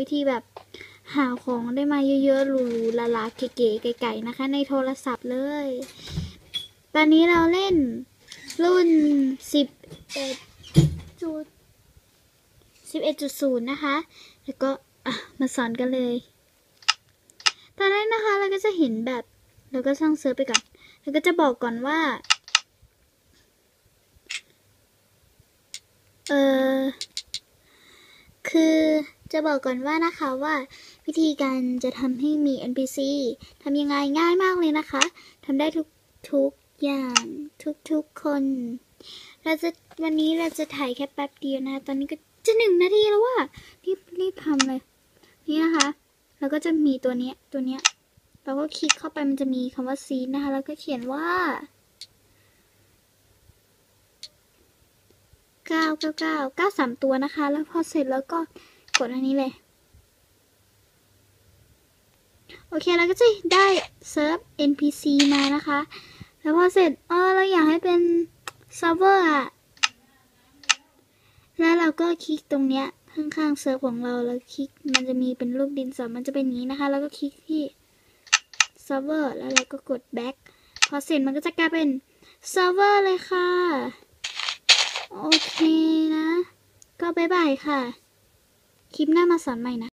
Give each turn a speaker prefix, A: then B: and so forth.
A: วิธีแบบหาของได้มาเยอะๆหรูๆละลาเก๋ๆไก่ๆนะคะ ในโทรศัพท์เลย ตอนนี้เราเล่นรุ่น 11จุด11.0 นะคะ แล้วก็มาสอนกันเลย ตอนแรกนะคะเราก็จะเห็นแบบเราก็สร้างเซิร์ฟไปก่อน แล้วก็จะบอกก่อนว่า เออคือ จะบอกก่อนว่านะคะว่าวิธีการจะทำให้มี NPC ทำยังไงง่ายมากเลยนะคะทำได้ทุกทุกอย่างทุกทุกคน เราจะวันนี้เราจะถ่ายแค่แป๊บเดียวนะ ตอนนี้ก็จะหนึ่งนาทีแล้วว่ารีบรีบทำเลยนี่นะคะแล้วก็จะมีตัวเนี้ยตัวเนี้ยเราก็คลิกเข้าไปมันจะมีคำว่าซีนนะคะ แล้วก็เขียนว่าเก้าเก้าเก้าเก้าสามตัวนะคะ แล้วพอเสร็จแล้วก็ กดอันนี้เลย โอเคเราก็จะได้เซิร์ฟ NPC มานะคะ แล้วพอเสร็จเออเราอยากให้เป็นเซิร์ฟเวอร์อะแล้วเราก็คลิกตรงเนี้ยข้างๆเซิร์ฟของเราแล้วคลิกมันจะมีเป็นรูปดินสอมันจะเป็นอย่างนี้นะคะ แล้วก็คลิกที่เซิร์ฟเวอร์แล้วเราก็กด back พอเสร็จมันก็จะกลายเป็นเซิร์ฟเวอร์เลยค่ะ โอเคนะ ก็บายบายค่ะ คลิปหน้ามาสอนใหม่นะ